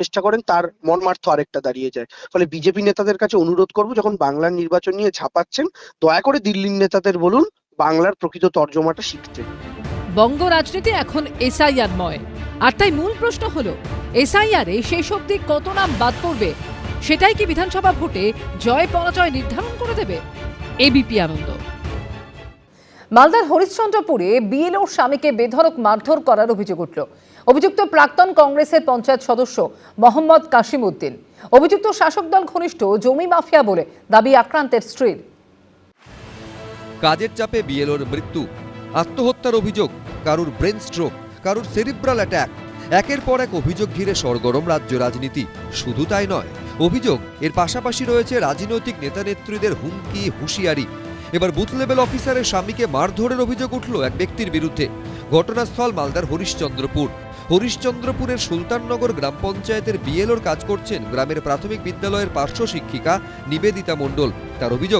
চেষ্টা করেন, তার মর্মার্থ আরেকটা দাঁড়িয়ে যায়। ফলে বিজেপি নেতাদের কাছে অনুরোধ করব, যখন বাংলার নির্বাচন নিয়ে ঝাঁপাচ্ছেন, দয়া করে দিল্লির নেতাদের বলুন, বাংলার প্রকৃত তর্জমাটা শিখতে। বঙ্গ রাজনীতি এখন এসআইআর ময় আর তাই মূল প্রশ্ন হলো, এসআইআরে শেষ অবধি কত নাম বাদ পড়বে? সেটাই কি বিধানসভা ভোটে জয় পরাজয় নির্ধারণ করে দেবে? এবিপি আনন্দ। মালদার হরিশ্চন্দ্রপুরে বিএলওর স্বামীকে বেধড়ক মারধর করার অভিযোগ উঠল। অভিযুক্ত প্রাক্তন কংগ্রেসের পঞ্চায়েত সদস্য মোহাম্মদ কাশিম উদ্দিন অভিযুক্ত শাসক দল ঘনিষ্ঠ জমি মাফিয়া বলে দাবি আক্রান্তের স্ত্রীর। কাজের চাপে বিএলওর মৃত্যু, আত্মহত্যার অভিযোগ, কারুর ব্রেন স্ট্রোক, কারুর সেরিব্রাল অ্যাট্যাক একের পর এক অভিযোগ ঘিরে সরগরম রাজ্য রাজনীতি। শুধু তাই নয়, অভিযোগ এর পাশাপাশি রয়েছে রাজনৈতিক নেতানেত্রীদের হুমকি, হুঁশিয়ারি এবার বুথ লেভেল অফিসারের স্বামীকে মারধরের অভিযোগ উঠল এক ব্যক্তির বিরুদ্ধে। ঘটনাস্থল মালদার হরিশ্চন্দ্রপুর। হরিশ্চন্দ্রপুরের সুলতাননগর গ্রাম পঞ্চায়েতের বিএলওর কাজ করছেন গ্রামের প্রাথমিক বিদ্যালয়ের পার্শ্ব শিক্ষিকা নিবেদিতা মণ্ডল। তার অভিযোগ